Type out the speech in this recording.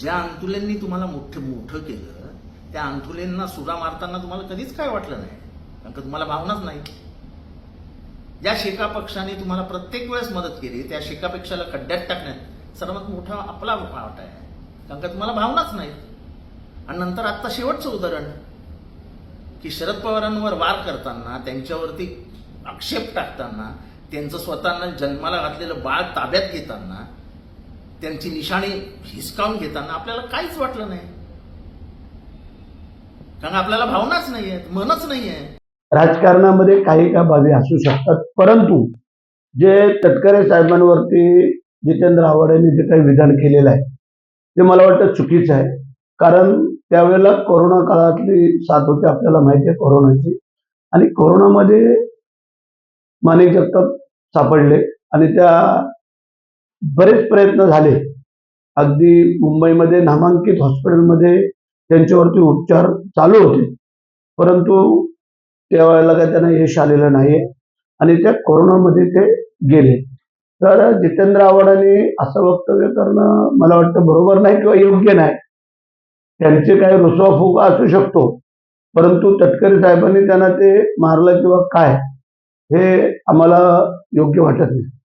ज्या अंतुलेंनी तुम्हाला मोठं मोठं केलं त्या अंतुलेंना सुरा मारताना तुम्हाला कधीच काय वाटलं नाही. कारण का तुम्हाला भावनाच नाही. ज्या शेका पक्षाने तुम्हाला प्रत्येक वेळेस मदत केली त्या शेका पक्षाला खड्ड्यात टाकण्यात सर्वात मोठा आपला वाट आहे. कारण का तुम्हाला भावनाच नाही. आणि नंतर आत्ता शेवटचं उदाहरण. की शरद पवारांवर वार करताना त्यांच्यावरती आक्षेप टाकताना त्यांचं स्वतःना जन्माला घातलेलं बाळ ताब्यात घेताना त्यांची निशाणी हिसकावून घेताना आपल्याला काहीच वाटलं नाही. कारण आपल्याला भावनाच नाही आहेत मनच नाही आहे. राजकारणामध्ये काही का बाबी असू शकतात परंतु जे तटकरे साहेबांवरती जितेंद्र आव्हाड यांनी जे काही विधान केलेलं आहे ते मला वाटतं चुकीचं आहे. कारण त्यावेळेला कोरोना काळातली साथ होती आपल्याला माहिती आहे कोरोनाची. आणि कोरोनामध्ये माणिक जगताप सापडले आणि त्या बरेच प्रयत्न झाले. अगदी मुंबईमध्ये नामांकित हॉस्पिटलमध्ये त्यांच्यावरती उपचार चालू होते. परंतु त्यावेळेला काही त्यांना यश आलेलं नाही आणि त्या कोरोनामध्ये ते गेले. तर जितेंद्र आव्हाडांनी असं वक्तव्य करणं मला वाटतं बरोबर नाही किंवा योग्य नाही. त्यांचे काही रुसवा फुगा असू शकतो. परंतु तटकरे साहेबांनी त्यांना ते मारलं किंवा काय हे आम्हाला योग्य वाटत नाही.